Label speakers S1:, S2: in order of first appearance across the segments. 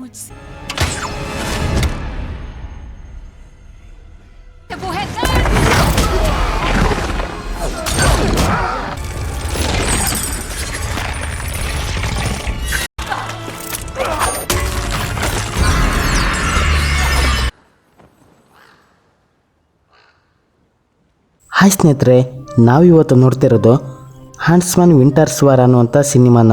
S1: मुझसे वो है ಹಾಯ್ ಸ್ನೇಹಿತರೆ, ನಾವಿವತ್ತು ನೋಡ್ತಿರೋದು ಹ್ಯಾಂಡ್ಸ್ಮನ್ ವಿಂಟರ್ಸ್ ವಾರ್ ಅನ್ನುವಂಥ ಸಿನಿಮಾನ.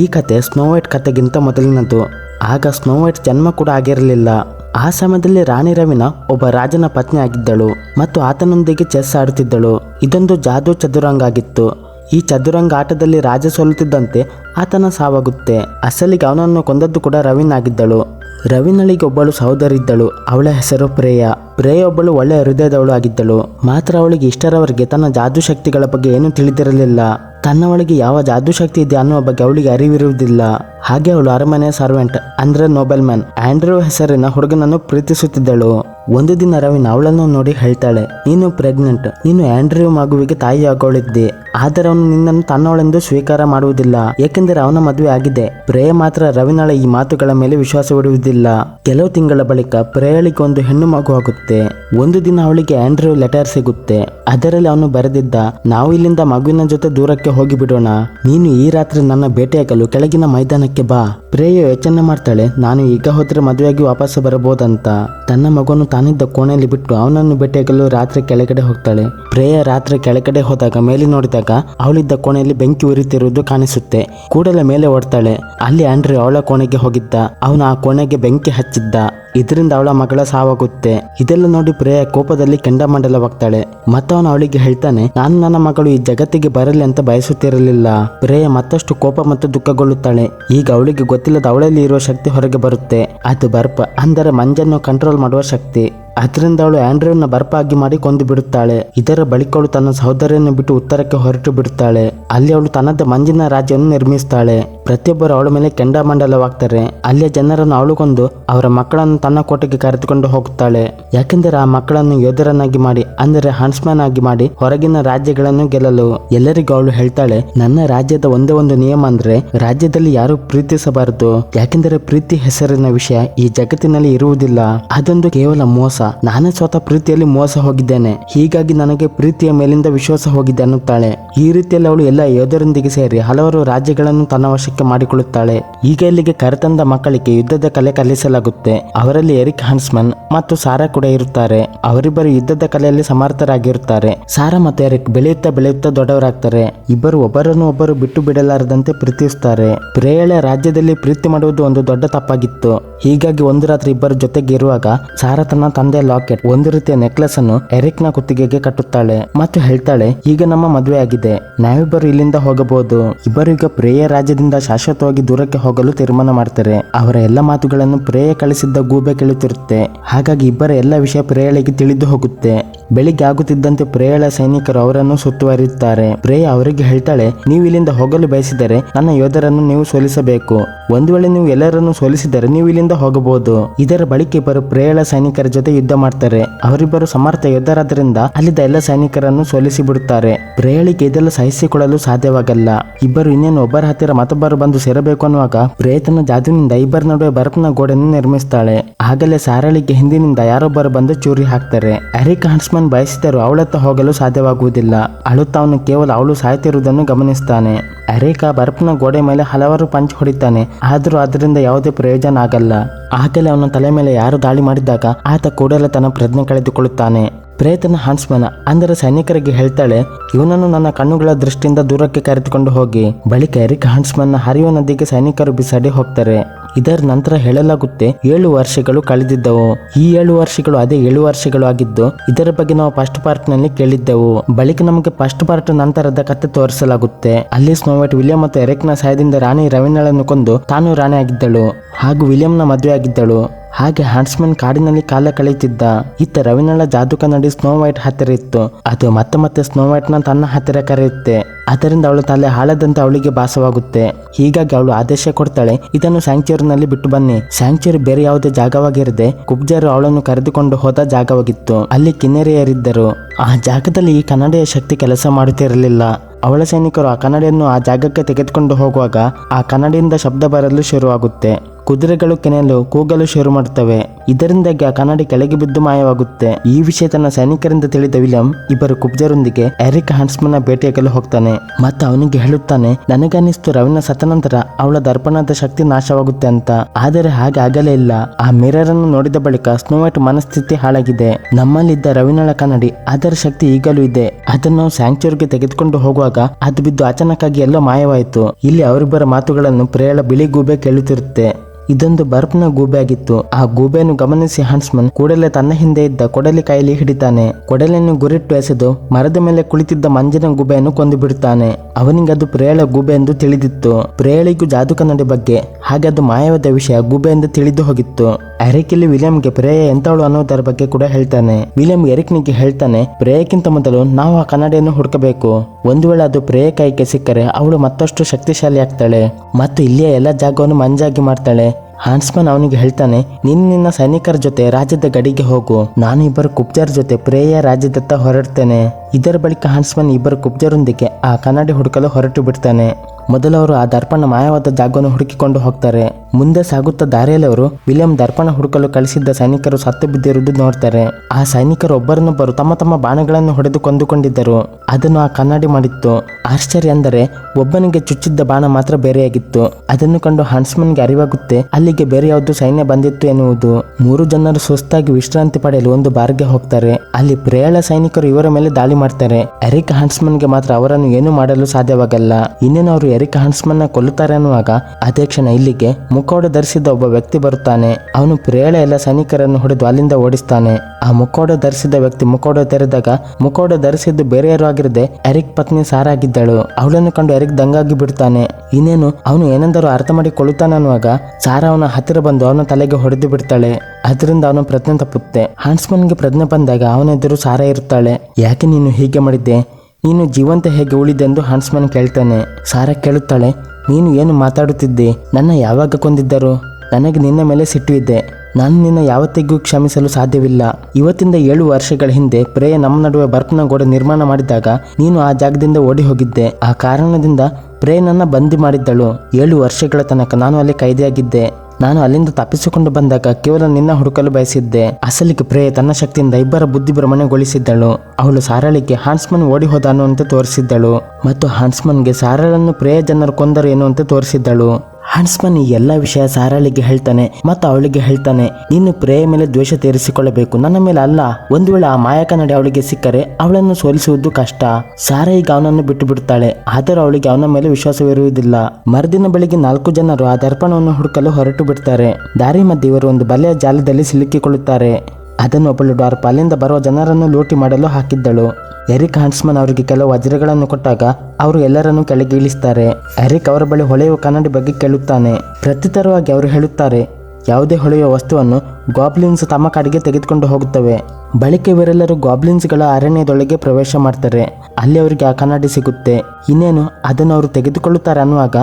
S1: ಈ ಕತೆ ಸ್ನೋ ವೈಟ್ ಕತೆಗಿಂತ ಮೊದಲಿನದು ಆಗ ಸ್ನೋ ವೈಟ್ ಜನ್ಮ ಕೂಡ ಆಗಿರಲಿಲ್ಲ. ಆ ಸಮಯದಲ್ಲಿ ರಾಣಿ ರವಿನ ಒಬ್ಬ ರಾಜನ ಪತ್ನಿ ಆಗಿದ್ದಳು ಮತ್ತು ಆತನೊಂದಿಗೆ ಚೆಸ್ ಆಡುತ್ತಿದ್ದಳು. ಇದೊಂದು ಜಾದೂ ಚದುರಂಗ ಆಗಿತ್ತು ಈ ಚದುರಂಗ ಆಟದಲ್ಲಿ ರಾಜ ಸೋಲುತ್ತಿದ್ದಂತೆ ಆತನ ಸಾವಾಗುತ್ತೆ. ಅಸಲಿಗೆ ಅವನನ್ನು ಕೊಂದದ್ದು ಕೂಡ ರವಿನಾಗಿದ್ದಳು ರವಿನಳಿಗೆ ಒಬ್ಬಳು ಸಹೋದರಿ ಇದ್ದಳು ಅವಳ ಹೆಸರು ಪ್ರೇಯ. ಪ್ರೇಯ ಒಬ್ಬಳು ಒಳ್ಳೆಯ ಹೃದಯದವಳು ಆಗಿದ್ದಳು. ಮಾತ್ರ ಅವಳಿಗೆ ಇಷ್ಟರವರೆಗೆ ತನ್ನ ಜಾದೂ ಶಕ್ತಿಗಳ ಬಗ್ಗೆ ಏನೂ ತಿಳಿದಿರಲಿಲ್ಲ. ತನ್ನ ಒಳಗೆ ಯಾವ ಜಾದೂ ಶಕ್ತಿ ಇದೆ ಅನ್ನುವ ಬಗ್ಗೆ ಅವಳಿಗೆ ಅರಿವಿರುವುದಿಲ್ಲ. ಹಾಗೆ ಅವಳು ಅರಮನೆಯ ಸರ್ವೆಂಟ್ ಅಂದ್ರೆ ನೋಬೆಲ್ ಮ್ಯಾನ್ ಆಂಡ್ರೂ ಹೆಸರಿನ ಹುಡುಗನನ್ನು ಪ್ರೀತಿಸುತ್ತಿದ್ದಳು. ಒಂದು ದಿನ ರವಿನ ಅವಳನ್ನು ನೋಡಿ ಹೇಳ್ತಾಳೆ, ನೀನು ಪ್ರೆಗ್ನೆಂಟ್ ನೀನು ಆಂಡ್ರ್ಯೂ ಮಗುವಿಗೆ ತಾಯಿ ಆಗೋಳಿದ್ದೆ ಆದರೆ ಅವನು ನಿನ್ನನ್ನು ತನ್ನವಳೆಂದು ಸ್ವೀಕಾರ ಮಾಡುವುದಿಲ್ಲ. ಏಕೆಂದರೆ ಅವನ ಮದುವೆ ಆಗಿದೆ. ಪ್ರೇಯ ಮಾತ್ರ ರವಿನಾಳ ಈ ಮಾತುಗಳ ಮೇಲೆ ವಿಶ್ವಾಸವಿಡುವುದಿಲ್ಲ ಕೆಲವು ತಿಂಗಳ ಬಳಿಕ ಪ್ರೇಯಳಿಗೆ ಒಂದು ಹೆಣ್ಣು ಮಗು ಆಗುತ್ತೆ. ಒಂದು ದಿನ ಅವಳಿಗೆ ಆಂಡ್ರ್ಯೂ ಲೆಟರ್ ಸಿಗುತ್ತೆ. ಅದರಲ್ಲಿ ಅವನು ಬರೆದಿದ್ದ, ನಾವು ಇಲ್ಲಿಂದ ಮಗುವಿನ ಜೊತೆ ದೂರಕ್ಕೆ ಹೋಗಿಬಿಡೋಣ. ನೀನು ಈ ರಾತ್ರಿ ನನ್ನ ಭೇಟಿಯಾಗಲು ಕೆಳಗಿನ ಮೈದಾನಕ್ಕೆ ಬಾ. ಪ್ರೇಯ ಯೋಚನೆ ಮಾಡ್ತಾಳೆ. ನಾನು ಈಗ ಹೋದ್ರೆ ಮದುವೆಯಾಗಿ ವಾಪಸ್ ಬರಬಹುದಂತ. ತನ್ನ ಮಗನು ತಾನಿದ್ದ ಕೋಣೆಯಲ್ಲಿ ಬಿಟ್ಟು ಅವನನ್ನು ಭೇಟಿಯಾಗಲು ರಾತ್ರಿ ಕೆಳಗಡೆ ಹೋಗ್ತಾಳೆ. ಪ್ರೇಯ ರಾತ್ರಿ ಕೆಳಗಡೆ ಹೋದಾಗ ಮೇಲೆ ನೋಡಿದಾಗ ಅವಳಿದ್ದ ಕೋಣೆಯಲ್ಲಿ ಬೆಂಕಿ ಉರಿತಿರುವುದು ಕಾಣಿಸುತ್ತೆ. ಕೂಡಲೇ ಮೇಲೆ ಓಡ್ತಾಳೆ. ಅಲ್ಲಿ ಆಂಡ್ರಿ ಅವಳ ಕೋಣೆಗೆ ಹೋಗಿದ್ದ. ಅವನು ಆ ಕೋಣೆಗೆ ಬೆಂಕಿ ಹಚ್ಚಿದ್ದ. ಇದರಿಂದ ಅವಳ ಮಗಳ ಸಾವಾಗುತ್ತೆ. ಇದೆಲ್ಲ ನೋಡಿ ಪ್ರೇಯ ಕೋಪದಲ್ಲಿ ಕೆಂಡಮಂಡಲವಾಗ್ತಾಳೆ. ಮತ್ತವನು ಅವಳಿಗೆ ಹೇಳ್ತಾನೆ, ನಾನು ನನ್ನ ಮಗಳು ಈ ಜಗತ್ತಿಗೆ ಬರಲಿ ಅಂತ ಬಯಸುತ್ತಿರಲಿಲ್ಲ. ಪ್ರೇಯ ಮತ್ತಷ್ಟು ಕೋಪ ಮತ್ತು ದುಃಖಗೊಳ್ಳುತ್ತಾಳೆ. ಈಗ ಅವಳಿಗೆ ಗೊತ್ತಿಲ್ಲದ ಅವಳಲ್ಲಿ ಇರುವ ಶಕ್ತಿ ಹೊರಗೆ ಬರುತ್ತೆ. ಅದು ಬರ್ಪ. ಅಂದರೆ ಮಂಜನ್ನು ಕಂಟ್ರೋಲ್ ಮಾಡುವ ಶಕ್ತಿ. ಅದರಿಂದ ಅವಳು ಆಂಡ್ರಿಯನ್ನ ಬರ್ಪಾಗಿ ಮಾಡಿ ಕೊಂದು ಬಿಡುತ್ತಾಳೆ. ಇದರ ಬಳಿಕ ಅವಳು ತನ್ನ ಸಹೋದರಿಯನ್ನು ಬಿಟ್ಟು ಉತ್ತರಕ್ಕೆ ಹೊರಟು ಬಿಡುತ್ತಾಳೆ. ಅಲ್ಲಿ ಅವಳು ತನ್ನದ ಮಂಜಿನ ರಾಜ್ಯವನ್ನು ನಿರ್ಮಿಸ್ತಾಳೆ. ಪ್ರತಿಯೊಬ್ಬರು ಅವಳ ಮೇಲೆ ಕೆಂಡಾಮಂಡಲವಾಗ್ತಾರೆ ಅಲ್ಲಿಯ ಜನರನ್ನು ಅವಳು ಕೊಂದು ಅವರ ಮಕ್ಕಳನ್ನು ತನ್ನ ಕೋಟೆಗೆ ಕರೆದುಕೊಂಡು ಹೋಗುತ್ತಾಳೆ. ಯಾಕೆಂದರೆ ಆ ಮಕ್ಕಳನ್ನು ಯೋಧರನ್ನಾಗಿ ಮಾಡಿ, ಅಂದರೆ ಹನ್ಸ್ಮ್ಯಾನ್ ಆಗಿ ಮಾಡಿ ಹೊರಗಿನ ರಾಜ್ಯಗಳನ್ನು ಗೆಲ್ಲಲು. ಎಲ್ಲರಿಗೂ ಅವಳು ಹೇಳ್ತಾಳೆ, ನನ್ನ ರಾಜ್ಯದ ಒಂದೇ ಒಂದು ನಿಯಮ ಅಂದ್ರೆ ರಾಜ್ಯದಲ್ಲಿ ಯಾರು ಪ್ರೀತಿಸಬಾರದು. ಯಾಕೆಂದರೆ ಪ್ರೀತಿ ಹೆಸರಿನ ವಿಷಯ ಈ ಜಗತ್ತಿನಲ್ಲಿ ಇರುವುದಿಲ್ಲ. ಅದೊಂದು ಕೇವಲ ಮೋಸ. ನಾನೇ ಸ್ವತಃ ಪ್ರೀತಿಯಲ್ಲಿ ಮೋಸ ಹೋಗಿದ್ದೇನೆ. ಹೀಗಾಗಿ ನನಗೆ ಪ್ರೀತಿಯ ಮೇಲಿಂದ ವಿಶ್ವಾಸ ಹೋಗಿದೆ ಅನ್ನುತ್ತಾಳೆ. ಈ ರೀತಿಯಲ್ಲಿ ಅವಳು ಎಲ್ಲ ಯೋಧರೊಂದಿಗೆ ಸೇರಿ ಹಲವಾರು ರಾಜ್ಯಗಳನ್ನು ತನ್ನ ವಶಕ್ಕೆ ಮಾಡಿಕೊಳ್ಳುತ್ತಾಳೆ. ಈಗ ಇಲ್ಲಿಗೆ ಕರೆತಂದ ಮಕ್ಕಳಿಗೆ ಯುದ್ಧದ ಕಲೆ ಕಲಿಸಲಾಗುತ್ತೆ. ಅವರಲ್ಲಿ ಎರಿಕ್ ಹಾನ್ಸ್ಮನ್ ಮತ್ತು ಸಾರಾ ಕೂಡ ಇರುತ್ತಾರೆ. ಅವರಿಬ್ಬರು ಯುದ್ಧದ ಕಲೆಯಲ್ಲಿ ಸಮರ್ಥರಾಗಿರುತ್ತಾರೆ. ಸಾರಾ ಮತ್ತು ಎರಿಕ್ ಬೆಳೆಯುತ್ತಾ ಬೆಳೆಯುತ್ತಾ ದೊಡ್ಡವರಾಗ್ತಾರೆ. ಇಬ್ಬರು ಒಬ್ಬರನ್ನು ಒಬ್ಬರು ಬಿಟ್ಟು ಬಿಡಲಾರದಂತೆ ಪ್ರೀತಿಸುತ್ತಾರೆ. ಪ್ರೇಯಳ ರಾಜ್ಯದಲ್ಲಿ ಪ್ರೀತಿ ಮಾಡುವುದು ಒಂದು ದೊಡ್ಡ ತಪ್ಪಾಗಿತ್ತು. ಹೀಗಾಗಿ ಒಂದು ರಾತ್ರಿ ಇಬ್ಬರು ಜೊತೆಗೆ ಇರುವಾಗ ಸಾರಾ ತನ್ನ ತಂದೆಯ ಲಾಕೆಟ್ ಒಂದು ರೀತಿಯ ನೆಕ್ಲೆಸ್ ಅನ್ನು ಎರಿಕ್ನ ಕುತ್ತಿಗೆಗೆ ಕಟ್ಟುತ್ತಾಳೆ ಮತ್ತು ಹೇಳ್ತಾಳೆ, ಈಗ ನಮ್ಮ ಮದುವೆ ಆಗಿದೆ. ನಾವಿಬ್ಬರು ಇಲ್ಲಿಂದ ಹೋಗಬಹುದು. ಇಬ್ಬರು ಈಗ ಪ್ರೇಯ ರಾಜ್ಯದಿಂದ ಶಾಶ್ವತವಾಗಿ ದೂರಕ್ಕೆ ಹೋಗಲು ತೀರ್ಮಾನ ಮಾಡ್ತಾರೆ. ಅವರ ಎಲ್ಲ ಮಾತುಗಳನ್ನು ಪ್ರೇಯ ಕಳಿಸಿದ್ದ ಗೂಬೆ ಕೇಳುತ್ತಿರುತ್ತೆ. ಹಾಗಾಗಿ ಇಬ್ಬರ ಎಲ್ಲ ವಿಷಯ ಪ್ರೇಯಳಿಗೆ ತಿಳಿದು ಹೋಗುತ್ತೆ. ಬೆಳಿಗ್ಗೆ ಆಗುತ್ತಿದ್ದಂತೆ ಪ್ರೇಯಳ ಸೈನಿಕರು ಅವರನ್ನು ಸುತ್ತುವರಿಯುತ್ತಾರೆ. ಪ್ರೇಯ ಅವರಿಗೆ ಹೇಳ್ತಾಳೆ, ನೀವು ಇಲ್ಲಿಂದ ಹೋಗಲು ಬಯಸಿದರೆ ನನ್ನ ಯೋಧರನ್ನು ನೀವು ಸೋಲಿಸಬೇಕು. ಒಂದು ವೇಳೆ ನೀವು ಎಲ್ಲರನ್ನು ಸೋಲಿಸಿದರೆ ನೀವು ಇಲ್ಲಿಂದ ಹೋಗಬಹುದು. ಇದರ ಬಳಿಕ ಇಬ್ಬರು ಪ್ರೇಯಳ ಸೈನಿಕರ ಜೊತೆ ಯುದ್ಧ ಮಾಡ್ತಾರೆ. ಅವರಿಬ್ಬರು ಸಮರ್ಥ ಯೋಧರಾದ್ರಿಂದ ಅಲ್ಲಿದ್ದ ಎಲ್ಲ ಸೈನಿಕರನ್ನು ಸೋಲಿಸಿ ಬಿಡುತ್ತಾರೆ. ಪ್ರೇಯಳಿಗೆ ಇದೆಲ್ಲ ಸಹಿಸಿಕೊಳ್ಳಲು ಸಾಧ್ಯವಾಗಲ್ಲ. ಇಬ್ಬರು ಇನ್ನೇನು ಒಬ್ಬರ ಹತ್ತಿರ ಮತ್ತೊಬ್ಬರು ಬಂದು ಸೇರಬೇಕು ಅನ್ನುವಾಗ ಪ್ರೇತನ ಜಾದುವಿನಿಂದ ಇಬ್ಬರ ನಡುವೆ ಬರಪ್ನ ಗೋಡೆಯನ್ನು ನಿರ್ಮಿಸ್ತಾಳೆ. ಆಗಲೇ ಸಾರಳಿಗೆ ಹಿಂದಿನಿಂದ ಯಾರೊಬ್ಬರು ಬಂದು ಚೂರಿ ಹಾಕ್ತಾರೆ. ಅರಿಕ್ ಹನ್ಸ್ಮನ್ ಬಯಸಿದರೂ ಅವಳತ್ತ ಹೋಗಲು ಸಾಧ್ಯವಾಗುವುದಿಲ್ಲ. ಅಳುತ್ತಾ ಅವನು ಕೇವಲ ಅವಳು ಸಾಯ್ತಿರುವುದನ್ನು ಗಮನಿಸುತ್ತಾನೆ ಅರೇಕ ಬರ್ಫ್ನ ಗೋಡೆ ಮೇಲೆ ಹಲವಾರು ಪಂಚ್ ಹೊಡಿತಾನೆ. ಆದರೂ ಅದರಿಂದ ಯಾವುದೇ ಪ್ರಯೋಜನ ಆಗಲ್ಲ. ಆಗಲೇ ಅವನ ತಲೆ ಮೇಲೆ ಯಾರು ದಾಳಿ ಮಾಡಿದಾಗ ಆತ ಕೂಡಲೇ ತನ್ನ ಪ್ರಜ್ಞೆ ಕಳೆದುಕೊಳ್ಳುತ್ತಾನೆ. ಪ್ರೇತನ ಹಾನ್ಸ್ಮನ, ಅಂದರೆ ಸೈನಿಕರಿಗೆ ಹೇಳ್ತಾಳೆ, ಇವನನ್ನು ನನ್ನ ಕಣ್ಣುಗಳ ದೃಷ್ಟಿಯಿಂದ ದೂರಕ್ಕೆ ಕರೆದುಕೊಂಡು ಹೋಗಿ. ಬಳಿಕ ಎರಿಕ್ ಹಾನ್ಸ್ಮನ್ನ ಹರಿಯುವ ನದಿಗೆ ಸೈನಿಕರು ಬಿಸಾಡಿ ಹೋಗ್ತಾರೆ. ಇದರ ನಂತರ ಹೇಳಲಾಗುತ್ತೆ, ಏಳು ವರ್ಷಗಳು ಕಳೆದಿದ್ದವು. ಈ ಏಳು ವರ್ಷಗಳು ಅದೇ ಏಳು ವರ್ಷಗಳು ಆಗಿದ್ದು, ಇದರ ಬಗ್ಗೆ ನಾವು ಫಸ್ಟ್ ಪಾರ್ಟ್ನಲ್ಲಿ ಕೇಳಿದ್ದೆವು. ಬಳಿಕ ನಮಗೆ ಫಸ್ಟ್ ಪಾರ್ಟ್ ನಂತರದ ಕಥೆ ತೋರಿಸಲಾಗುತ್ತೆ. ಅಲ್ಲಿ ಸ್ನೋವೈಟ್ ವಿಲಿಯಂ ಮತ್ತು ಎರೆಕ್ನ ಸಹಾಯದಿಂದ ರಾಣಿ ರವೀನಾಳನ್ನು ಕೊಂದು ತಾನು ರಾಣಿ ಆಗಿದ್ದಳು ಹಾಗೂ ವಿಲಿಯಂನ ಮದುವೆ ಆಗಿದ್ದಳು ಹಾಗೆ ಹ್ಯಾಂಡ್ಸ್ಮನ್ ಕಾಡಿನಲ್ಲಿ ಕಾಲ ಕಳೆಯುತ್ತಿದ್ದ ಇತ್ತ ರವಿನಳ ಜಾದು ನಡಿ ಸ್ನೋ ವೈಟ್ ಹತ್ತಿರ ಇತ್ತು. ಅದು ಮತ್ತೆ ಮತ್ತೆ ಸ್ನೋ ವೈಟ್ನ ತನ್ನ ಹತ್ತಿರ ಕರೆಯುತ್ತೆ. ಅದರಿಂದ ಅವಳು ತಲೆ ಹಾಳದಂತೆ ಅವಳಿಗೆ ಭಾಸವಾಗುತ್ತೆ. ಹೀಗಾಗಿ ಅವಳು ಆದೇಶ ಕೊಡ್ತಾಳೆ, ಇದನ್ನು ಸ್ಯಾಂಕ್ಚುರಿನಲ್ಲಿ ಬಿಟ್ಟು ಬನ್ನಿ. ಸ್ಯಾಂಕ್ಚುರಿ ಬೇರೆ ಯಾವುದೇ ಜಾಗವಾಗಿರದೆ ಕುಬ್ಜರು ಅವಳನ್ನು ಕರೆದುಕೊಂಡು ಹೋದ ಜಾಗವಾಗಿತ್ತು. ಅಲ್ಲಿ ಕಿನ್ನೆರೆಯರಿದ್ದರು. ಆ ಜಾಗದಲ್ಲಿ ಈ ಕನ್ನಡಿಯ ಶಕ್ತಿ ಕೆಲಸ ಮಾಡುತ್ತಿರಲಿಲ್ಲ. ಅವಳ ಸೈನಿಕರು ಆ ಕನ್ನಡಿಯನ್ನು ಆ ಜಾಗಕ್ಕೆ ತೆಗೆದುಕೊಂಡು ಹೋಗುವಾಗ ಆ ಕನ್ನಡಿಯಿಂದ ಶಬ್ದ ಬರಲು ಶುರುವಾಗುತ್ತೆ. ಕುದುರೆಗಳು ಕೆನೆಯಲು ಕೂಗಲು ಶುರು ಮಾಡುತ್ತವೆ. ಇದರಿಂದಾಗಿ ಆ ಕನ್ನಡಿ ಕೆಳಗೆ ಬಿದ್ದು ಮಾಯವಾಗುತ್ತೆ. ಈ ವಿಷಯ ತನ್ನ ಸೈನಿಕರಿಂದ ತಿಳಿದ ವಿಲಿಯಂ, ಇಬ್ಬರು ಕುಬ್ಜರೊಂದಿಗೆ ಎರಿಕ್ ಹಾನ್ಸ್ಮನ್ನ ಭೇಟಿಯಾಗಲು ಹೋಗ್ತಾನೆ. ಮತ್ತು ಅವನಿಗೆ ಹೇಳುತ್ತಾನೆ, ನನಗನ್ನಿಸ್ತು ರವಿನ ಸತ ನಂತರ ಅವಳ ದರ್ಪಣದ ಶಕ್ತಿ ನಾಶವಾಗುತ್ತೆ ಅಂತ. ಆದರೆ ಹಾಗೆ ಆಗಲೇ ಇಲ್ಲ. ಆ ಮಿರರ್ ಅನ್ನು ನೋಡಿದ ಬಳಿಕ ಸ್ನೋವೈಟ್ ಮನಸ್ಥಿತಿ ಹಾಳಾಗಿದೆ. ನಮ್ಮಲ್ಲಿದ್ದ ರವಿನಳ ಕನ್ನಡಿ ಅದರ ಶಕ್ತಿ ಈಗಲೂ ಇದೆ. ಅದನ್ನು ಸ್ಯಾಂಕ್ಚುರಿಗೆ ತೆಗೆದುಕೊಂಡು ಹೋಗುವಾಗ ಅದು ಬಿದ್ದು ಅಚಾನಕ್ಕಾಗಿ ಎಲ್ಲೋ ಮಾಯವಾಯಿತು. ಇಲ್ಲಿ ಅವರಿಬ್ಬರ ಮಾತುಗಳನ್ನು ಪ್ರೇರಳ ಬಿಳಿ ಗೂಬೆ ಕೇಳುತ್ತಿರುತ್ತೆ. ಇದೊಂದು ಬರ್ಫ್ನ ಗೂಬೆ ಆಗಿತ್ತು ಆ ಗೂಬೆಯನ್ನು ಗಮನಿಸಿ ಹನ್ಸ್ಮನ್ ಕೂಡಲೇ ತನ್ನ ಹಿಂದೆ ಇದ್ದ ಕೊಡಲಿ ಕೈಲಿ ಹಿಡಿತಾನೆ. ಕೊಡಲಿಯನ್ನು ಗುರಿಟ್ಟು ಎಸೆದು ಮರದ ಮೇಲೆ ಕುಳಿತಿದ್ದ ಮಂಜಿನ ಗೂಬೆಯನ್ನು ಕೊಂದು ಬಿಡುತ್ತಾನೆ. ಅವನಿಗೆ ಅದು ಪ್ರೇಳ ಗೂಬೆ ಎಂದು ತಿಳಿದಿತ್ತು. ಪ್ರೇಳಿಗೂ ಜಾದು ಕನ್ನಡಿ ಬಗ್ಗೆ, ಹಾಗೆ ಅದು ಮಾಯವಾದ ವಿಷಯ ಗೂಬೆ ಎಂದು ತಿಳಿದು ಹೋಗಿತ್ತು. ಎರಿಕ್ ಇಲ್ಲಿ ವಿಲಿಯಂಗೆ ಪ್ರೇಯ ಎಂತವಳು ಅನ್ನೋದರ ಬಗ್ಗೆ ಕೂಡ ಹೇಳ್ತಾನೆ. ವಿಲಿಯಂ ಎರಿಕ್ನಿಗೆ ಹೇಳ್ತಾನೆ, ಪ್ರೇಯಕ್ಕಿಂತ ಮೊದಲು ನಾವು ಆ ಕನ್ನಡಿಯನ್ನು ಹುಡುಕಬೇಕು. ಒಂದು ವೇಳೆ ಅದು ಪ್ರೇಯ ಕೈಗೆ ಸಿಕ್ಕರೆ ಅವಳು ಮತ್ತಷ್ಟು ಶಕ್ತಿಶಾಲಿ ಆಗ್ತಾಳೆ ಮತ್ತು ಇಲ್ಲಿಯ ಎಲ್ಲ ಜಾಗವನ್ನು ಮಂಜಾಗಿ ಮಾಡ್ತಾಳೆ. ಹಾನ್ಸ್ಮನ್ ಅವನಿಗೆ ಹೇಳ್ತಾನೆ ನಿನ್ನ ನಿನ್ನ ಸೈನಿಕರ ಜೊತೆ ರಾಜ್ಯದ ಗಡಿಗೆ ಹೋಗು. ನಾನು ಇಬ್ಬರು ಕುಬ್ಜರ ಜೊತೆ ಪ್ರೇಯ ರಾಜ್ಯದತ್ತ ಹೊರಡ್ತೇನೆ. ಇದರ ಬಳಿಕ ಹಾನ್ಸ್ಮನ್ ಇಬ್ಬರು ಕುಬ್ಜರೊಂದಿಗೆ ಆ ಕನ್ನಡಿ ಹುಡುಕಲು ಹೊರಟು ಬಿಡ್ತಾನೆ. ಮೊದಲು ಅವರು ಆ ದರ್ಪಣ ಮಾಯವಾದ ಜಾಗವನ್ನು ಹುಡುಕಿಕೊಂಡು ಹೋಗ್ತಾರೆ. ಮುಂದೆ ಸಾಗುತ್ತಾ ದಾರಿಯಲ್ಲಿ ಅವರು ವಿಲಿಯಂ ದರ್ಪಣ ಹುಡುಕಲು ಕಳಿಸಿದ್ದ ಸೈನಿಕರು ಸತ್ತು ಬಿದ್ದಿರುವುದು ನೋಡ್ತಾರೆ. ಆ ಸೈನಿಕರು ಒಬ್ಬರನ್ನೊಬ್ಬರು ತಮ್ಮ ತಮ್ಮ ಬಾಣಗಳನ್ನು ಹೊಡೆದು ಕೊಂದುಕೊಂಡಿದ್ದರು. ಅದನ್ನು ಆ ಕನ್ನಡಿ ಮಾಡಿತ್ತು. ಆಶ್ಚರ್ಯ ಅಂದರೆ ಒಬ್ಬನಿಗೆ ಚುಚ್ಚಿದ್ದ ಬಾಣ ಮಾತ್ರ ಬೇರೆಯಾಗಿತ್ತು. ಅದನ್ನು ಕಂಡು ಹನ್ಸ್ಮನ್ಗೆ ಅರಿವಾಗುತ್ತೆ, ಅಲ್ಲಿಗೆ ಬೇರೆ ಯಾವುದು ಸೈನ್ಯ ಬಂದಿತ್ತು ಎನ್ನುವುದು. ಮೂರು ಜನರು ಸುಸ್ತಾಗಿ ವಿಶ್ರಾಂತಿ ಪಡೆಯಲು ಒಂದು ಬಾರ್ಗೆ ಹೋಗ್ತಾರೆ. ಅಲ್ಲಿ ಪ್ರೇಯಳ ಸೈನಿಕರು ಇವರ ಮೇಲೆ ದಾಳಿ ಮಾಡ್ತಾರೆ. ಎರಿಕ್ ಹನ್ಸ್ಮನ್ಗೆ ಮಾತ್ರ ಅವರನ್ನು ಏನು ಮಾಡಲು ಸಾಧ್ಯವಾಗಲ್ಲ. ಇನ್ನೇನು ಅವರು ಎರಿಕ್ ಹನ್ಸ್ಮನ್ನ ಕೊಲ್ಲುತ್ತಾರೆ ಅನ್ನುವಾಗ, ಅದೇ ಕ್ಷಣ ಇಲ್ಲಿಗೆ ಮುಖೋಡೆ ಧರಿಸಿದ್ದ ಒಬ್ಬ ವ್ಯಕ್ತಿ ಬರುತ್ತಾನೆ. ಅವನು ಪ್ರೇಳೆ ಎಲ್ಲ ಸೈನಿಕರನ್ನು ಹೊಡೆದು ಅಲ್ಲಿಂದ ಓಡಿಸ್ತಾನೆ. ಆ ಮುಖೋಡೆ ಧರಿಸಿದ ವ್ಯಕ್ತಿ ಮುಖೋಡೆ ತೆರೆದಾಗ, ಮುಖೋಡೆ ಧರಿಸಿದ್ದು ಬೇರೆ ಯಾರು ಆಗಿರದೆ ಎರಿಕ್ ಪತ್ನಿ ಸಾರಾಗಿದ್ದಳು. ಅವಳನ್ನು ಕಂಡು ಎರಿಕ್ ದಂಗಾಗಿ ಬಿಡ್ತಾನೆ. ಇನ್ನೇನು, ಅವನು ಏನೆಂದರೂ ಅರ್ಥ ಮಾಡಿಕೊಳ್ಳುತ್ತಾನೆ ಅನ್ನುವಾಗ, ಸಾರಾ ಅವನ ಹತ್ತಿರ ಬಂದು ಅವನ ತಲೆಗೆ ಹೊಡೆದು ಬಿಡ್ತಾಳೆ. ಅದರಿಂದ ಅವನು ಪ್ರಜ್ಞೆ ತಪ್ಪುತ್ತೆ ಹಾನ್ಸ್ಮನ್ಗೆ ಪ್ರಜ್ಞೆ ಬಂದಾಗ ಅವನೆದುರು ಸಾರಾ ಇರುತ್ತಾಳೆ. ಯಾಕೆ ನೀನು ಹೀಗೆ ಮಾಡಿದ್ದೆ? ನೀನು ಜೀವಂತ ಹೇಗೆ ಉಳಿದೆಂದು ಹನ್ಸ್ಮನ್ ಕೇಳ್ತಾನೆ. ಸಾರಾ ಕೇಳುತ್ತಾಳೆ, ನೀನು ಏನು ಮಾತಾಡುತ್ತಿದ್ದೆ? ನನ್ನ ಯಾವಾಗ ಕೊಂದಿದ್ದರು? ನನಗೆ ನಿನ್ನ ಮೇಲೆ ಸಿಟ್ಟು ಇದೆ ನಾನು ನಿನ್ನ ಯಾವತ್ತಿಗೂ ಕ್ಷಮಿಸಲು ಸಾಧ್ಯವಿಲ್ಲ. ಇವತ್ತಿಂದ ಏಳು ವರ್ಷಗಳ ಹಿಂದೆ ಪ್ರೇಯ ನಮ್ಮ ನಡುವೆ ಬರ್ಫ್ನ ಗೋಡೆ ನಿರ್ಮಾಣ ಮಾಡಿದಾಗ ನೀನು ಆ ಜಾಗದಿಂದ ಓಡಿ ಹೋಗಿದ್ದೆ. ಆ ಕಾರಣದಿಂದ ಪ್ರೇಯ ನನ್ನ ಬಂದಿ ಮಾಡಿದ್ದಳು. ಏಳು ವರ್ಷಗಳ ತನಕ ನಾನು ಅಲ್ಲಿ ಕೈದಿಯಾಗಿದ್ದೆ. ನಾನು ಅಲ್ಲಿಂದ ತಪ್ಪಿಸಿಕೊಂಡು ಬಂದಾಗ ಕೇವಲ ನಿನ್ನ ಹುಡುಕಲು ಬಯಸಿದ್ದೆ. ಅಸಲಿಗೆ ಪ್ರೇ ತನ್ನ ಶಕ್ತಿಯಿಂದ ಇಬ್ಬರ ಬುದ್ಧಿ ಭ್ರಮಣೆಗೊಳಿಸಿದ್ದಳು. ಅವಳು ಸಾರಳಿಗೆ ಹಾನ್ಸ್ಮನ್ ಓಡಿ ಹೋದ ಅನ್ನುವಂತೆ ತೋರಿಸಿದ್ದಳು. ಮತ್ತು ಹಾನ್ಸ್ಮನ್ಗೆ ಸಾರಳನ್ನು ಪ್ರೇಯ ಜನರು ಕೊಂದರು ಎನ್ನುವಂತೆ ತೋರಿಸಿದ್ದಳು. ಹಾನ್ಸ್ಮನ್ ಈ ಎಲ್ಲ ವಿಷಯ ಸಾರಾಳಿಗೆ ಹೇಳ್ತಾನೆ ಮತ್ತು ಅವಳಿಗೆ ಹೇಳ್ತಾನೆ, ನೀನು ಪ್ರೇಯ ಮೇಲೆ ದ್ವೇಷ ತೀರಿಸಿಕೊಳ್ಳಬೇಕು. ನನ್ನ ಮೇಲೆ ಅಲ್ಲ, ಒಂದು ವೇಳೆ ಆ ಮಾಯಕ ನಡೆ ಅವಳಿಗೆ ಸಿಕ್ಕರೆ ಅವಳನ್ನು ಸೋಲಿಸುವುದು ಕಷ್ಟ. ಸಾರಾ ಈಗ ಅವನನ್ನು ಬಿಟ್ಟು ಬಿಡ್ತಾಳೆ, ಆದರೂ ಅವಳಿಗೆ ಅವನ ಮೇಲೆ ವಿಶ್ವಾಸವಿರುವುದಿಲ್ಲ. ಮರುದಿನ ಬೆಳಿಗ್ಗೆ ನಾಲ್ಕು ಜನರು ಆ ದರ್ಪಣವನ್ನು ಹುಡುಕಲು ಹೊರಟು ಬಿಡ್ತಾರೆ. ದಾರಿ ಮಧ್ಯೆ ಇವರು ಒಂದು ಬಲೆಯ ಜಾಲದಲ್ಲಿ ಸಿಲುಕಿಕೊಳ್ಳುತ್ತಾರೆ. ಅದನ್ನು ಒಬ್ಬಳು ಡಾರ್ಪ್ ಅಲ್ಲಿಂದ ಬರುವ ಜನರನ್ನು ಲೂಟಿ ಮಾಡಲು ಹಾಕಿದ್ದಳು. ಎರಿಕ್ ಹಾನ್ಸ್ಮನ್ ಅವರಿಗೆ ಕೆಲವು ವಜ್ರಗಳನ್ನು ಕೊಟ್ಟಾಗ ಅವರು ಎಲ್ಲರನ್ನೂ ಕೆಳಗೆ ಇಳಿಸ್ತಾರೆ. ಎರಿಕ್ ಅವರ ಬಳಿ ಹೊಳೆಯುವ ಕನ್ನಡಿ ಬಗ್ಗೆ ಕೇಳುತ್ತಾನೆ. ಪ್ರತ್ಯುತ್ತರವಾಗಿ ಅವರು ಹೇಳುತ್ತಾರೆ, ಯಾವುದೇ ಹೊಳೆಯುವ ವಸ್ತುವನ್ನು ಗಾಬ್ಲಿನ್ಸ್ ತಮ್ಮ ಕಡೆಗೆ ತೆಗೆದುಕೊಂಡು ಹೋಗುತ್ತವೆ. ಬಳಿಕ ಇವರೆಲ್ಲರೂ ಗಾಬ್ಲಿನ್ಸ್ಗಳ ಅರಣ್ಯದೊಳಗೆ ಪ್ರವೇಶ ಮಾಡ್ತಾರೆ. ಅಲ್ಲಿ ಅವರಿಗೆ ಆ ಕನ್ನಡಿ ಸಿಗುತ್ತೆ. ಇನ್ನೇನು ಅದನ್ನು ಅವರು ತೆಗೆದುಕೊಳ್ಳುತ್ತಾರೆ ಅನ್ನುವಾಗ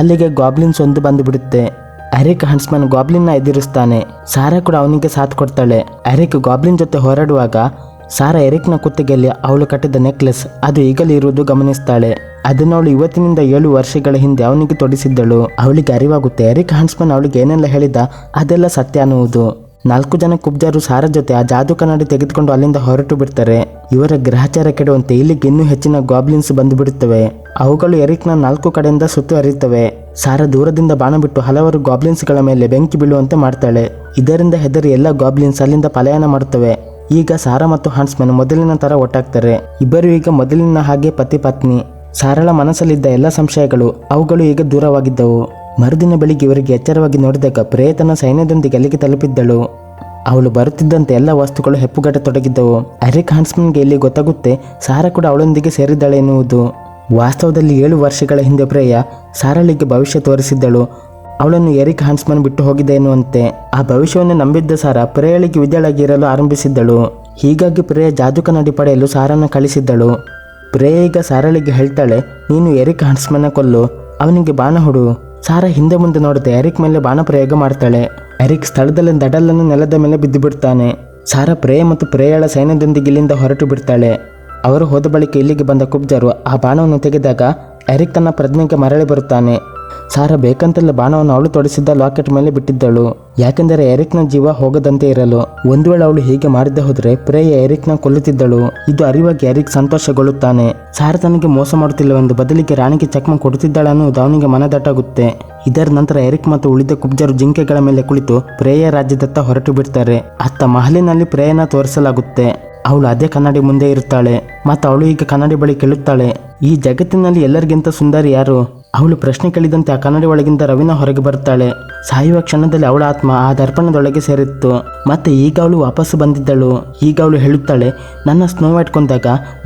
S1: ಅಲ್ಲಿಗೆ ಗಾಬ್ಲಿನ್ಸ್ ಒಂದು ಬಂದು ಬಿಡುತ್ತೆ. ಎರಿಕ್ ಹಂಟ್ಸ್ಮನ್ ಗಾಬ್ಲಿನ್ನ ಎದುರಿಸ್ತಾನೆ. ಸಾರಾ ಕೂಡ ಅವನಿಗೆ ಸಾಥ್ ಕೊಡ್ತಾಳೆ. ಅರಿಕ್ ಗಾಬ್ಲಿನ್ ಜೊತೆ ಹೋರಾಡುವಾಗ ಸಾರಾ ಎರಿಕ್ನ ಕುತ್ತಿಗೆಯಲ್ಲಿ ಅವಳು ಕಟ್ಟಿದ ನೆಕ್ಲೆಸ್ ಅದು ಈಗಲೂ ಇರುವುದು ಗಮನಿಸ್ತಾಳೆ. ಅದನ್ನು ಅವಳು ಇವತ್ತಿನಿಂದ ಏಳು ವರ್ಷಗಳ ಹಿಂದೆ ಅವನಿಗೆ ತೊಡಿಸಿದ್ದಳು. ಅವಳಿಗೆ ಅರಿವಾಗುತ್ತೆ ಎರಿಕ್ ಹನ್ಸ್ಮನ್ ಅವಳಿಗೆ ಏನೆಲ್ಲ ಹೇಳಿದ ಅದೆಲ್ಲ ಸತ್ಯ ಅನ್ನುವುದು. ನಾಲ್ಕು ಜನ ಕುಬ್ಜಾರು ಸಾರ ಜೊತೆ ಆ ಜಾದು ಕನ್ನಡಿ ತೆಗೆದುಕೊಂಡು ಅಲ್ಲಿಂದ ಹೊರಟು ಬಿಡ್ತಾರೆ. ಇವರ ಗ್ರಹಚಾರ ಕೆಡುವಂತೆ ಇಲ್ಲಿಗೆ ಇನ್ನೂ ಹೆಚ್ಚಿನ ಗಾಬ್ಲಿನ್ಸ್ ಬಂದು ಬಿಡುತ್ತವೆ. ಅವುಗಳು ಎರಿಕ್ನ ನಾಲ್ಕು ಕಡೆಯಿಂದ ಸುತ್ತುವರಿಯುತ್ತವೆ ಸಾರ ದೂರದಿಂದ ಬಾಣ ಬಿಟ್ಟು ಹಲವಾರು ಗಾಬ್ಲಿನ್ಸ್ಗಳ ಮೇಲೆ ಬೆಂಕಿ ಬೀಳುವಂತೆ ಮಾಡ್ತಾಳೆ. ಇದರಿಂದ ಹೆದರಿ ಎಲ್ಲ ಗಾಬ್ಲಿನ್ಸ್ ಅಲ್ಲಿಂದ ಪಲಾಯನ ಮಾಡುತ್ತವೆ. ಈಗ ಸಾರಾ ಮತ್ತು ಹಾನ್ಸ್ಮನ್ ಮೊದಲಿನ ಥರ ಒಟ್ಟಾಗ್ತಾರೆ. ಇಬ್ಬರು ಈಗ ಮೊದಲಿನ ಹಾಗೆ ಪತಿ ಪತ್ನಿ. ಸಾರಳ ಮನಸ್ಸಲ್ಲಿದ್ದ ಎಲ್ಲ ಸಂಶಯಗಳು, ಅವುಗಳು ಈಗ ದೂರವಾಗಿದ್ದವು. ಮರುದಿನ ಬೆಳಿಗ್ಗೆ ಇವರಿಗೆ ಎಚ್ಚರವಾಗಿ ನೋಡಿದಾಗ ಪ್ರೇತನ ಸೈನ್ಯದೊಂದಿಗೆ ಅಲ್ಲಿಗೆ ತಲುಪಿದ್ದಳು. ಅವಳು ಬರುತ್ತಿದ್ದಂತೆ ಎಲ್ಲ ವಸ್ತುಗಳು ಹೆಪ್ಪುಗಟ್ಟ ತೊಡಗಿದ್ದವು ಅರಿಕ್ ಹಾನ್ಸ್ಮನ್ಗೆ ಇಲ್ಲಿ ಗೊತ್ತಾಗುತ್ತೆ, ಸಾರಾ ಕೂಡ ಅವಳೊಂದಿಗೆ ಸೇರಿದ್ದಾಳೆ ಎನ್ನುವುದು. ವಾಸ್ತವದಲ್ಲಿ ಏಳು ವರ್ಷಗಳ ಹಿಂದೆ ಪ್ರೇಯ ಸಾರಳಿಗೆ ಭವಿಷ್ಯ ತೋರಿಸಿದ್ದಳು. ಅವಳನ್ನು ಎರಿಕ್ ಹಾನ್ಸ್ಮನ್ ಬಿಟ್ಟು ಹೋಗಿದೆ ಎನ್ನುವಂತೆ ಆ ಭವಿಷ್ಯವನ್ನು ನಂಬಿದ್ದ ಸಾರ ಪ್ರೇಯಳಿಗೆ ವಿದ್ಯಾಳಾಗಿ ಇರಲು ಆರಂಭಿಸಿದ್ದಳು. ಹೀಗಾಗಿ ಪ್ರೇಯ ಜಾದು ಕನ್ನಡಿ ಪಡೆಯಲು ಸಾರನ್ನು ಕಳಿಸಿದ್ದಳು. ಪ್ರೇಯ ಈಗ ಸಾರಳಿಗೆ ಹೇಳ್ತಾಳೆ, ನೀನು ಎರಿಕ್ ಹಾನ್ಸ್ಮನ್ನ ಕೊಲ್ಲು, ಅವನಿಗೆ ಬಾಣ ಹೊಡು. ಸಾರ ಹಿಂದೆ ಮುಂದೆ ನೋಡದೆ ಎರಿಕ್ ಮೇಲೆ ಬಾಣ ಪ್ರಯೋಗ ಮಾಡ್ತಾಳೆ. ಎರಿಕ್ ಸ್ಥಳದಲ್ಲಿ ದಡಲನ್ನು ನೆಲದ ಮೇಲೆ ಬಿದ್ದು ಬಿಡ್ತಾನೆ ಸಾರ ಪ್ರೇಯ ಮತ್ತು ಪ್ರೇಯಳ ಸೈನ್ಯದೊಂದಿಗೆ ಇಲ್ಲಿಂದ ಹೊರಟು ಬಿಡ್ತಾಳೆ. ಅವರು ಹೋದ ಬಳಿಕ ಇಲ್ಲಿಗೆ ಬಂದ ಕುಬ್ಜರು ಆ ಬಾಣವನ್ನು ತೆಗೆದಾಗ ಎರಿಕ್ ತನ್ನ ಪ್ರಜ್ಞೆಗೆ ಮರಳಿ ಬರುತ್ತಾನೆ. ಸಾರಾ ಬೇಕಂತಲ್ಲ ಬಾಣವನ್ನು ಅವಳು ತೊಡಿಸಿದ್ದ ಲಾಕೆಟ್ ಮೇಲೆ ಬಿಟ್ಟಿದ್ದಳು. ಯಾಕೆಂದರೆ ಎರಿಕ್ನ ಜೀವ ಹೋಗದಂತೆ ಇರಲು. ಒಂದು ವೇಳೆ ಅವಳು ಹೀಗೆ ಮಾಡಿದ್ದ ಹೋದ್ರೆ ಪ್ರೇಯ ಎರಿಕ್ನ ಕೊಲ್ಲುತ್ತಿದ್ದಳು. ಇದು ಅರಿವಾಗಿ ಎರಿಕ್ ಸಂತೋಷಗೊಳ್ಳುತ್ತಾನೆ. ಸಾರ ತನಗೆ ಮೋಸ ಮಾಡುತ್ತಿಲ್ಲವೆಂದು ಬದಲಿಗೆ ರಾಣಿಗೆ ಚಕ್ಮ ಕೊಡುತ್ತಿದ್ದಾಳೆ ಅನ್ನೋದು ಅವನಿಗೆ ಮನದಟ್ಟಾಗುತ್ತೆ ಇದರ ನಂತರ ಎರಿಕ್ ಮತ್ತು ಉಳಿದ ಕುಬ್ಜರು ಜಿಂಕೆಗಳ ಮೇಲೆ ಕುಳಿತು ಪ್ರೇಯ ರಾಜ್ಯದತ್ತ ಹೊರಟು ಬಿಡ್ತಾರೆ. ಅತ್ತ ಮಹಲಿನಲ್ಲಿ ಪ್ರೇಯನ ತೋರಿಸಲಾಗುತ್ತೆ. ಅವಳು ಅದೇ ಕನ್ನಡಿ ಮುಂದೆ ಇರುತ್ತಾಳೆ. ಮತ್ತು ಅವಳು ಈಗ ಕನ್ನಡಿ ಬಳಿ ಕೇಳುತ್ತಾಳೆ. ಈ ಜಗತ್ತಿನಲ್ಲಿ ಎಲ್ಲರಿಗಿಂತ ಸುಂದರಿ ಯಾರು? ಅವಳು ಪ್ರಶ್ನೆ ಕೇಳಿದಂತೆ ಆ ಕನ್ನಡಿ ಒಳಗಿಂದ ರವಿನ ಹೊರಗೆ ಬರುತ್ತಾಳೆ ಸಾಯುವ ಕ್ಷಣದಲ್ಲಿ ಅವಳ ಆತ್ಮ ಆ ದರ್ಪಣದೊಳಗೆ ಸೇರಿತ್ತು. ಮತ್ತೆ ಈಗ ಅವಳು ವಾಪಸ್ಸು ಬಂದಿದ್ದಳು. ಈಗ ಅವಳು ಹೇಳುತ್ತಾಳೆ, ನನ್ನ ಸ್ನೋ ವೈಟ್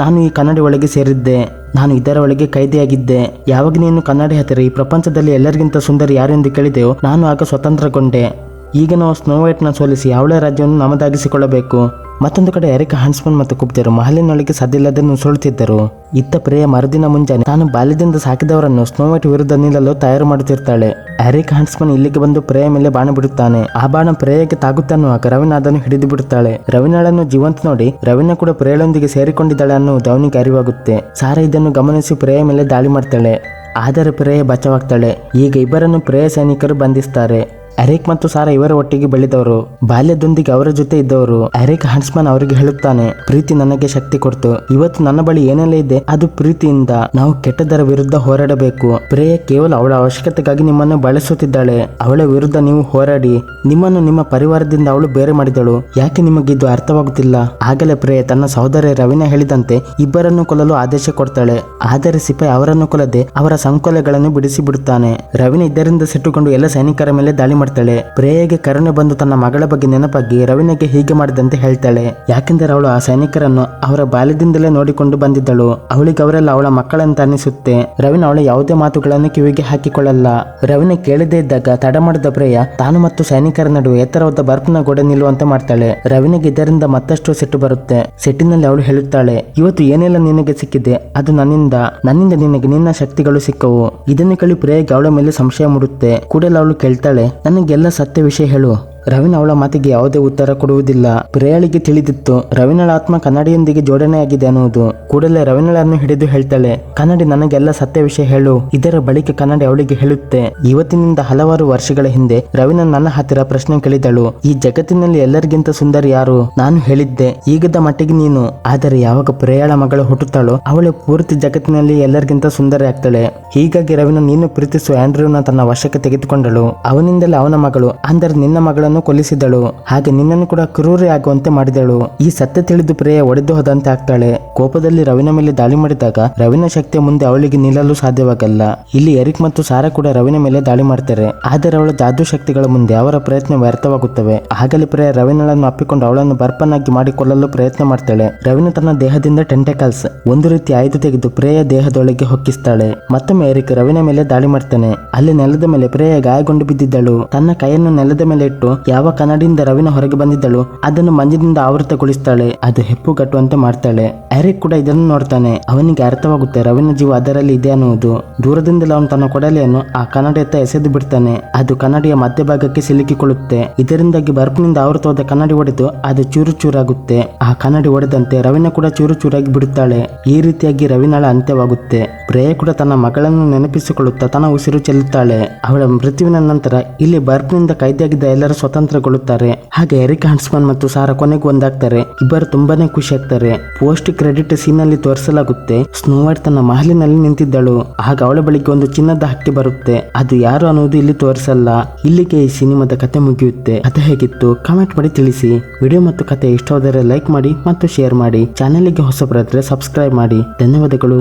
S1: ನಾನು ಈ ಕನ್ನಡಿ ಒಳಗೆ ಸೇರಿದ್ದೆ. ನಾನು ಇದರ ಒಳಗೆ ಕೈದಿಯಾಗಿದ್ದೆ. ಯಾವಾಗ ನೀನು ಕನ್ನಡಿ ಹತ್ತಿರ? ಈ ಪ್ರಪಂಚದಲ್ಲಿ ಎಲ್ಲರಿಗಿಂತ ಸುಂದರಿ ಯಾರೆಂದು ಕೇಳಿದೆಯೋ ನಾನು ಆಗ ಸ್ವತಂತ್ರಗೊಂಡೆ. ಈಗ ನಾವು ಸ್ನೋ ವೈಟ್ನ ಸೋಲಿಸಿ ಯಾವುದೇ ರಾಜ್ಯವನ್ನು ನಮದಾಗಿಸಿಕೊಳ್ಳಬೇಕು. ಮತ್ತೊಂದು ಕಡೆ ಎರಿಕ ಹಾನ್ಸ್ಮನ್ ಮತ್ತು ಕುಬ್ಜರು ಮಹಲಿನೊಳಗೆ ಸದ್ದಿಲ್ಲದನ್ನು ಸುಳುತ್ತಿದ್ದರು ಇತ್ತ ಪ್ರಿಯ ಮರುದಿನ ಮುಂಜಾನೆ ತಾನು ಬಾಲ್ಯದಿಂದ ಸಾಕಿದವರನ್ನು ಸ್ನೋವೈಟ್ ವಿರುದ್ಧ ನಿಲ್ಲಲು ತಯಾರು ಮಾಡುತ್ತಿರ್ತಾಳೆ. ಎರಿಕ್ ಹಾನ್ಸ್ಮನ್ ಇಲ್ಲಿಗೆ ಬಂದು ಪ್ರೇಯ ಮೇಲೆ ಬಾಣ ಬಿಡುತ್ತಾನೆ. ಆ ಬಾಣ ಪ್ರೇಯಕ್ಕೆ ತಾಗುತ್ತನ್ನುವಾಗ ರವಿನ ಅದನ್ನು ಹಿಡಿದು ಬಿಡುತ್ತಾಳೆ. ರವಿನಾಳನ್ನು ಜೀವಂತ ನೋಡಿ ರವಿನ ಕೂಡ ಪ್ರೇಯಳೊಂದಿಗೆ ಸೇರಿಕೊಂಡಿದ್ದಾಳೆ ಅನ್ನುವುದು ಅವನಿಗೆ ಅರಿವಾಗುತ್ತೆ. ಸಾರ ಇದನ್ನು ಗಮನಿಸಿ ಪ್ರೇಯ ಮೇಲೆ ದಾಳಿ ಮಾಡ್ತಾಳೆ. ಆದರೆ ಪ್ರೇಯ ಬಚಾವಾಗ್ತಾಳೆ. ಈಗ ಇಬ್ಬರನ್ನು ಪ್ರೇಯ ಸೈನಿಕರು ಬಂಧಿಸ್ತಾರೆ. ಎರಿಕ್ ಮತ್ತು ಸಾರಾ ಇವರ ಒಟ್ಟಿಗೆ ಬೆಳೆದವರು, ಬಾಲ್ಯದೊಂದಿಗೆ ಅವರ ಜೊತೆ ಇದ್ದವರು, ಅರೇಕ್ ಹನ್ಸ್ಮನ್ ಅವರಿಗೆ ಹೇಳುತ್ತಾನೆ, ಪ್ರೀತಿ ನನಗೆ ಶಕ್ತಿ ಕೊಡ್ತು. ಇವತ್ತು ನನ್ನ ಬಳಿ ಏನೆಲ್ಲ ಇದೆ, ಅದು ಪ್ರೀತಿಯಿಂದ ನಾವು ಕೆಟ್ಟದರ ವಿರುದ್ಧ ಹೋರಾಡಬೇಕು. ಪ್ರೇಯ ಕೇವಲ ಅವಳ ಅವಶ್ಯಕತೆಗಾಗಿ ನಿಮ್ಮನ್ನು ಬಳಸುತ್ತಿದ್ದಾಳೆ. ಅವಳ ವಿರುದ್ಧ ನೀವು ಹೋರಾಡಿ. ನಿಮ್ಮನ್ನು ನಿಮ್ಮ ಪರಿವಾರದಿಂದ ಅವಳು ಬೇರೆ ಮಾಡಿದಳು. ಯಾಕೆ ನಿಮಗೆ ಇದು ಅರ್ಥವಾಗುತ್ತಿಲ್ಲ? ಆಗಲೇ ಪ್ರೇಯ ತನ್ನ ಸಹೋದರಿ ರವಿನ ಹೇಳಿದಂತೆ ಇಬ್ಬರನ್ನು ಕೊಲ್ಲಲು ಆದೇಶ ಕೊಡ್ತಾಳೆ. ಆದರೆ ಸಿಪಾಯಿ ಅವರನ್ನು ಕೊಲ್ಲದೆ ಅವರ ಸಂಕೋಲೆಗಳನ್ನು ಬಿಡಿಸಿ ಬಿಡುತ್ತಾನೆ ರವಿನ ಇದರಿಂದ ಸಿಟ್ಟುಕೊಂಡು ಎಲ್ಲ ಸೈನಿಕರ ಮೇಲೆ ದಾಳಿ ಮಾಡ್ತಾಳೆ. ಪ್ರೇಯಗೆ ಕರುಣೆ ಬಂದು ತನ್ನ ಮಗಳ ಬಗ್ಗೆ ನೆನಪಾಗಿ ರವಿನಿಗೆ ಹೀಗೆ ಮಾಡಿದಂತೆ ಹೇಳ್ತಾಳೆ. ಯಾಕೆಂದರೆ ಅವಳು ಆ ಸೈನಿಕರನ್ನು ಅವರ ಬಾಲ್ಯದಿಂದಲೇ ನೋಡಿಕೊಂಡು ಬಂದಿದ್ದಳು. ಅವಳಿಗೆ ಅವರೆಲ್ಲ ಅವಳ ಮಕ್ಕಳಂತ ಅನಿಸುತ್ತೆ ರವಿನ ಅವಳ ಯಾವುದೇ ಮಾತುಗಳನ್ನು ಕಿವಿಗೆ ಹಾಕಿಕೊಳ್ಳಲ್ಲ. ರವಿನ ಕೇಳದೇ ಇದ್ದಾಗ ತಡ ಮಾಡಿದ ಪ್ರೇಯ, ತಾನು ಮತ್ತು ಸೈನಿಕರ ನಡುವೆ ಎತ್ತರವಾದ ಬರ್ಫ್ನ ಗೋಡೆ ನಿಲ್ಲುವಂತೆ ಮಾಡ್ತಾಳೆ. ರವಿನಿಗೆ ಇದರಿಂದ ಮತ್ತಷ್ಟು ಸಿಟ್ಟು ಬರುತ್ತೆ. ಸಿಟ್ಟಿನಲ್ಲಿ ಅವಳು ಹೇಳುತ್ತಾಳೆ, ಇವತ್ತು ಏನೆಲ್ಲ ನಿನಗೆ ಸಿಕ್ಕಿದೆ? ಅದು ನನ್ನಿಂದ. ನನ್ನಿಂದ ನಿನಗೆ ನಿನ್ನ ಶಕ್ತಿಗಳು ಸಿಕ್ಕವು. ಇದನ್ನು ಕೇಳಿ ಪ್ರೇಯಗೆ ಅವಳ ಮೇಲೆ ಸಂಶಯ ಮೂಡುತ್ತೆ. ಕೂಡಲೇ ಅವಳು ಕೇಳ್ತಾಳೆ ನನಗೆಲ್ಲ ಸತ್ಯ ವಿಷಯ ಹೇಳು ರವಿನ ಅವಳ ಮಾತಿಗೆ ಯಾವುದೇ ಉತ್ತರ ಕೊಡುವುದಿಲ್ಲ. ಪ್ರೇಯಳಿಗೆ ತಿಳಿದಿತ್ತು, ರವಿನಳ ಆತ್ಮ ಕನ್ನಡಿಯೊಂದಿಗೆ ಜೋಡಣೆಯಾಗಿದೆ ಅನ್ನುವುದು. ಕೂಡಲೇ ರವಿನಳನ್ನು ಹಿಡಿದು ಹೇಳ್ತಾಳೆ, ಕನ್ನಡಿ ನನಗೆಲ್ಲ ಸತ್ಯ ವಿಷಯ ಹೇಳು. ಇದರ ಬಳಿಕ ಕನ್ನಡಿ ಅವಳಿಗೆ ಹೇಳುತ್ತೆ. ಇವತ್ತಿನಿಂದ ಹಲವಾರು ವರ್ಷಗಳ ಹಿಂದೆ ರವಿನ ನನ್ನ ಹತ್ತಿರ ಪ್ರಶ್ನೆ ಕೇಳಿದಳು. ಈ ಜಗತ್ತಿನಲ್ಲಿ ಎಲ್ಲರಿಗಿಂತ ಸುಂದರ ಯಾರು? ನಾನು ಹೇಳಿದ್ದೆ, ಈಗದ ಮಟ್ಟಿಗೆ ನೀನು. ಆದರೆ ಯಾವಾಗ ಪ್ರೇಯಳ ಮಗಳು ಹುಟ್ಟುತ್ತಾಳೋ, ಅವಳು ಪೂರ್ತಿ ಜಗತ್ತಿನಲ್ಲಿ ಎಲ್ಲರಿಗಿಂತ ಸುಂದರ ಆಗ್ತಾಳೆ. ಹೀಗಾಗಿ ರವಿನ ನೀನು ಪ್ರೀತಿಸುವ ಆಂಡ್ರೂನ ತನ್ನ ವಶಕ್ಕೆ ತೆಗೆದುಕೊಂಡಳು. ಅವನಿಂದಲೇ ಅವನ ಮಗಳು, ಅಂದರೆ ನಿನ್ನ ಮಗಳನ್ನು ಕೊಲ್ಲಿಸಿದಳು. ಹಾಗೆ ನಿನ್ನನ್ನು ಕೂಡ ಕ್ರೂರಿ ಆಗುವಂತೆ ಮಾಡಿದಳು. ಈ ಸತ್ಯ ತಿಳಿದು ಪ್ರೇಯ ಒಡೆದು ಹೋದಂತೆ ಆಗ್ತಾಳೆ. ಕೋಪದಲ್ಲಿ ರವಿನ ಮೇಲೆ ದಾಳಿ ಮಾಡಿದಾಗ ರವಿನ ಶಕ್ತಿಯ ಮುಂದೆ ಅವಳಿಗೆ ನಿಲ್ಲಲು ಸಾಧ್ಯವಾಗಲ್ಲ. ಇಲ್ಲಿ ಎರಿಕ್ ಮತ್ತು ಸಾರಾ ಕೂಡ ರವಿನ ಮೇಲೆ ದಾಳಿ ಮಾಡ್ತಾರೆ. ಆದರೆ ಅವಳ ಜಾದೂ ಶಕ್ತಿಗಳ ಮುಂದೆ ಅವರ ಪ್ರಯತ್ನ ವ್ಯರ್ಥವಾಗುತ್ತವೆ. ಆಗಲಿ ಪ್ರೇಯ ರವಿನಳನ್ನು ಅಪ್ಪಿಕೊಂಡು ಅವಳನ್ನು ಬರ್ಪನಾಗಿ ಮಾಡಿಕೊಳ್ಳಲು ಪ್ರಯತ್ನ ಮಾಡ್ತಾಳೆ. ರವಿನ ತನ್ನ ದೇಹದಿಂದ ಟೆಂಟೆಕಲ್ಸ್ ಒಂದು ರೀತಿ ಆಯ್ದು ತೆಗೆದು ಪ್ರೇಯ ದೇಹದೊಳಗೆ ಹೊಕ್ಕಿಸ್ತಾಳೆ. ಮತ್ತೊಮ್ಮೆ ಎರಿಕ್ ರವಿನ ಮೇಲೆ ದಾಳಿ ಮಾಡ್ತಾನೆ. ಅಲ್ಲಿ ನೆಲದ ಮೇಲೆ ಪ್ರೇಯ ಗಾಯಗೊಂಡು ಬಿದ್ದಿದ್ದಳು. ತನ್ನ ಕೈಯನ್ನು ನೆಲದ ಮೇಲೆ ಇಟ್ಟು ಯಾವ ಕನ್ನಡಿಯಿಂದ ರವಿನ ಹೊರಗೆ ಬಂದಿದ್ದಳು, ಅದನ್ನು ಮಂಜಿನಿಂದ ಆವೃತಗೊಳಿಸ್ತಾಳೆ ಅದು ಹೆಪ್ಪು ಕಟ್ಟುವಂತೆ ಮಾಡ್ತಾಳೆ. ಎರಿಕ್ ಕೂಡ ಇದನ್ನು ನೋಡ್ತಾನೆ, ಅವನಿಗೆ ಅರ್ಥವಾಗುತ್ತೆ ರವಿನ ಜೀವ ಅದರಲ್ಲಿ ಇದೆ ಅನ್ನುವುದು. ದೂರದಿಂದಲೇ ಅವನು ತನ್ನ ಕೊಡಲಿಯನ್ನು ಆ ಕನ್ನಡಿಯತ್ತ ಎಸೆದು ಬಿಡ್ತಾನೆ, ಅದು ಕನ್ನಡಿಯ ಮಧ್ಯಭಾಗಕ್ಕೆ ಸಿಲುಕಿಕೊಳ್ಳುತ್ತೆ. ಇದರಿಂದಾಗಿ ಬರ್ಫ್ನಿಂದ ಆವೃತವಾದ ಕನ್ನಡಿ ಒಡೆದು ಅದು ಚೂರು ಚೂರಾಗುತ್ತೆ. ಆ ಕನ್ನಡಿ ಒಡೆದಂತೆ ರವಿನ ಕೂಡ ಚೂರು ಚೂರಾಗಿ ಬಿಡುತ್ತಾಳೆ. ಈ ರೀತಿಯಾಗಿ ರವಿನಾಳ ಅಂತ್ಯವಾಗುತ್ತೆ. ಪ್ರೇಯ ಕೂಡ ತನ್ನ ಮಗಳನ್ನು ನೆನಪಿಸಿಕೊಳ್ಳುತ್ತಾ ತನ್ನ ಉಸಿರು ಚೆಲ್ಲುತ್ತಾಳೆ. ಅವಳ ಮೃತ್ಯುವಿನ ನಂತರ ಇಲ್ಲಿ ಬರ್ಫ್ನಿಂದ ಕೈದಿಯಾಗಿದ್ದ ಎಲ್ಲರೂ ಸ್ವತಂತ್ರಗೊಳ್ಳುತ್ತಾರೆ. ಹಾಗೆ ಎರಿಕ್ ಹನ್ಸ್ಮನ್ ಮತ್ತು ಸಾರಾ ಕೊನೆಗೆ ಒಂದಾಗ್ತಾರೆ. ಇಬ್ಬರು ತುಂಬಾನೇ ಖುಷಿ ಆಗ್ತಾರೆ. ಪೋಸ್ಟ್ ಕ್ರೆಡಿಟ್ ಸೀನ್ ಅಲ್ಲಿ ತೋರಿಸಲಾಗುತ್ತೆ ಸ್ನೋವೈಟ್ ತನ್ನ ಮಹಲಿನಲ್ಲಿ ನಿಂತಿದ್ದಳು. ಹಾಗೆ ಅವಳ ಬಳಿಗೆ ಒಂದು ಚಿನ್ನದ ಹಕ್ಕಿ ಬರುತ್ತೆ. ಅದು ಯಾರು ಅನ್ನೋದು ಇಲ್ಲಿ ತೋರಿಸಲ್ಲ. ಇಲ್ಲಿಗೆ ಈ ಸಿನಿಮಾದ ಕತೆ ಮುಗಿಯುತ್ತೆ. ಕತೆ ಹೇಗಿತ್ತು ಕಮೆಂಟ್ ಮಾಡಿ ತಿಳಿಸಿ. ವಿಡಿಯೋ ಮತ್ತು ಕತೆ ಇಷ್ಟವಾದರೆ ಲೈಕ್ ಮಾಡಿ ಮತ್ತು ಶೇರ್ ಮಾಡಿ. ಚಾನೆಲ್ಗೆ ಹೊಸಬರಾದ್ರೆ ಸಬ್ಸ್ಕ್ರೈಬ್ ಮಾಡಿ. ಧನ್ಯವಾದಗಳು.